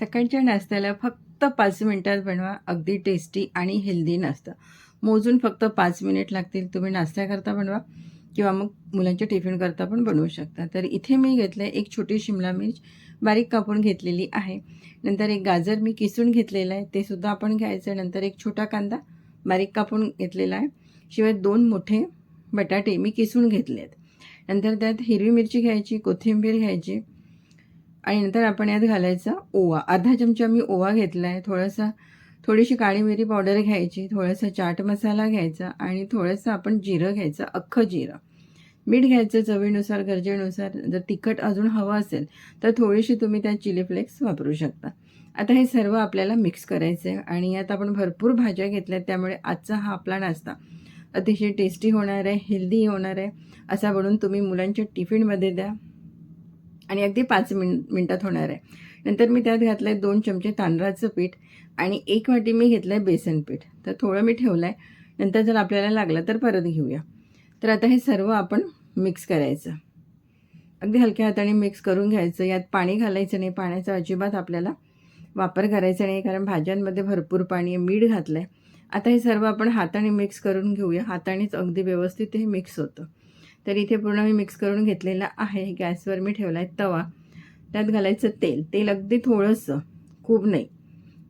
सकाळच्या नाश्त्याला फक्त पाच मिनटात बनवा. अगदी टेस्टी आणि हेल्दी नाश्ता. मोजून फक्त पाच मिनिट लागतील. तुम्ही नाश्त्याकरता बनवा किंवा मग मुलांच्या टिफिन करता पण बनवू शकता. तर इथे मी घेतलं आहे एक छोटी शिमला मिर्च. बारीक कापून घेतलेली आहे. नंतर एक गाजर मी किसून घेतलेलं आहे. ते सुद्धा आपण घ्यायचं नंतर एक छोटा कांदा बारीक कापून घेतलेला आहे. शिवाय दोन मोठे बटाटे मी किसून घेतले आहेत नंतर त्यात हिरवी मिरची घ्यायची कोथिंबीर घ्यायची आणि नंतर आपण यात घालायचा ओवा. अर्धा चमचा मी ओवा घेतला आहे थोडासा थोडीशी काळी मिरी पावडर घ्यायची थोडासा चाट मसाला घ्यायचा आणि थोडंसं आपण जिरं घ्यायचं अख्खं जिरं. मीठ घ्यायचं चवीनुसार गरजेनुसार. जर तिखट अजून हवं असेल तर थोडीशी तुम्ही त्यात चिली फ्लेक्स वापरू शकता. आता हे सर्व आपल्याला मिक्स करायचं आहे आणि यात आपण भरपूर भाज्या घेतल्या आहेत त्यामुळे आजचा हा आपला नाश्ता अतिशय टेस्टी होणार आहे हेल्दी होणार आहे. असा बनवून तुम्ही मुलांच्या टिफिनमध्ये द्या. आणि अगदी पाच मिन मिनटात होणार आहे. नंतर मी त्यात घातलं आहे दोन चमचे तांदळाचं पीठ आणि एक वाटी मी घेतलं आहे बेसन पीठ. तर थोडं मी ठेवलं आहे नंतर जर आपल्याला लागलं तर परत घेऊया. तर आता हे सर्व आपण मिक्स करायचं. अगदी हलक्या हाताने मिक्स करून घ्यायचं. यात पाणी घालायचं नाही. पाण्याचा अजिबात आपल्याला वापर करायचा नाही. कारण भाज्यांमध्ये भरपूर पाणी आहे. मीठ घातलं आहे आता हे सर्व आपण हाताने मिक्स करून घेऊया. हातानेच अगदी व्यवस्थित हे मिक्स होतं. तर इथे पूर्ण मी मिक्स करून घेतलेला आहे. गॅसवर मी ठेवला आहे तवा. त्यात घालायचं तेल. तेल अगदी थोडंसं. खूप नाही.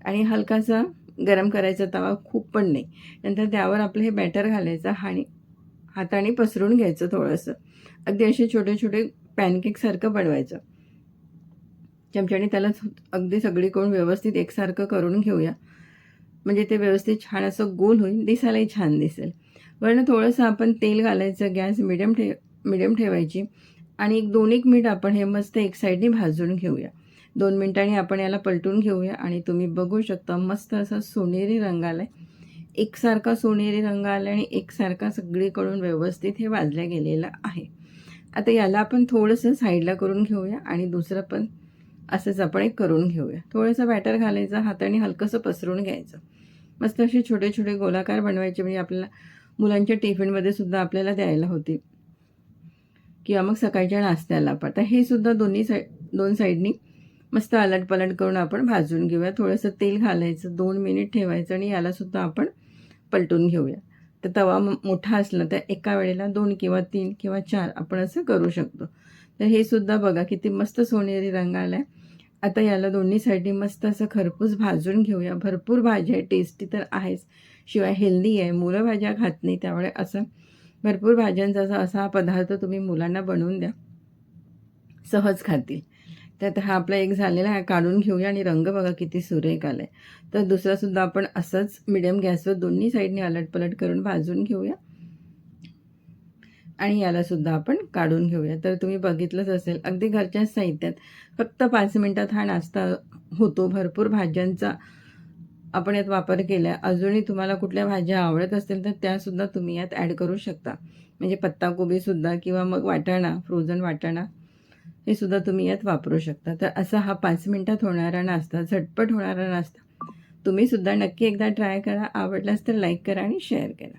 आणि हलकासा गरम करायचा तवा खूप पण नाही. नंतर त्यावर आपलं हे बॅटर घालायचं आणि हाताने पसरून घ्यायचं थोडंसं. अगदी असे छोटे छोटे पॅनकेकसारखं बनवायचं. चमच्याने त्याला अगदी सगळीकडून व्यवस्थित एकसारखं करून घेऊया. म्हणजे ते व्यवस्थित छान असं गोल होईल दिसायलाही छान दिसेल. वरनं थोडंसं आपण तेल घालायचं गॅस मिडियम ठे मिडियम ठेवायची आणि एक दोन एक मिनिट आपण हे मस्त एक साईडने भाजून घेऊया. दोन मिनटांनी आपण याला पलटून घेऊया आणि तुम्ही बघू शकता मस्त असा सोनेरी रंग आला आहे एकसारखा सोनेरी रंग आला आणि एकसारखा सगळीकडून व्यवस्थित हे भाजल्या गेलेलं आहे. आता याला आपण थोडंसं साईडला करून घेऊया आणि दुसरं पण असंच आपण एक करून घेऊया. थोडंसं बॅटर घालायचं हाताने हलकंसं पसरून घ्यायचं. मस्त असे छोटे छोटे गोलाकार बनवायचे. म्हणजे आपल्याला मुलांच्या टिफिनमध्ये सुद्धा आपल्याला द्यायला होते. किंवा मग सकाळच्या नाश्त्याला पण. तर हे सुद्धा दोन्ही साईड दोन साईडनी मस्त अलट पलट करून आपण भाजून घेऊया. थोडंसं तेल घालायचं. दोन मिनिट ठेवायचं आणि यालासुद्धा आपण पलटून घेऊया. तर तवा मोठा असला तर एका वेळेला दोन किंवा तीन किंवा चार आपण असं करू शकतो. तर हे सुद्धा बघा किती मस्त सोनेरी रंग आला आहे आता याला दोन्ही साईडनी मस्त असं खरपूस भाजून घेऊया. भरपूर भाज्या आहे टेस्टी तर आहेच. शिवाय हेल्दी आहे. मुलं भाज्या खात नाही त्यामुळे असं भरपूर भाज्यांचा असा असा पदार्थ तुम्ही मुलांना बनवून द्या. सहज खातील. त्यात हा आपला एक झालेला आहे काढून घेऊया आणि रंग बघा किती सुरेख आला आहे तर दुसरासुद्धा आपण असंच मिडियम गॅसवर दोन्ही साईडने अलटपलट करून भाजून घेऊया. आणि यालासुद्धा आपण काढून घेऊया. तर तुम्ही बघितलंच असेल अगदी घरच्याच साहित्यात फक्त पाच मिनटात हा नाश्ता होतो. भरपूर भाज्यांचा आपण यात वापर केला आहे. अजूनही तुम्हाला कुठल्या भाज्या आवडत असतील तर त्यासुद्धा तुम्ही यात ॲड करू शकता. म्हणजे पत्ताकोबीसुद्धा किंवा मग वाटाणा फ्रोझन वाटाणा हे सुद्धा तुम्ही यात वापरू शकता. तर असा हा पाच मिनटात होणारा नाश्ता झटपट होणारा नाश्ता तुम्हीसुद्धा नक्की एकदा ट्राय करा. आवडलास तर लाईक करा आणि शेअर करा.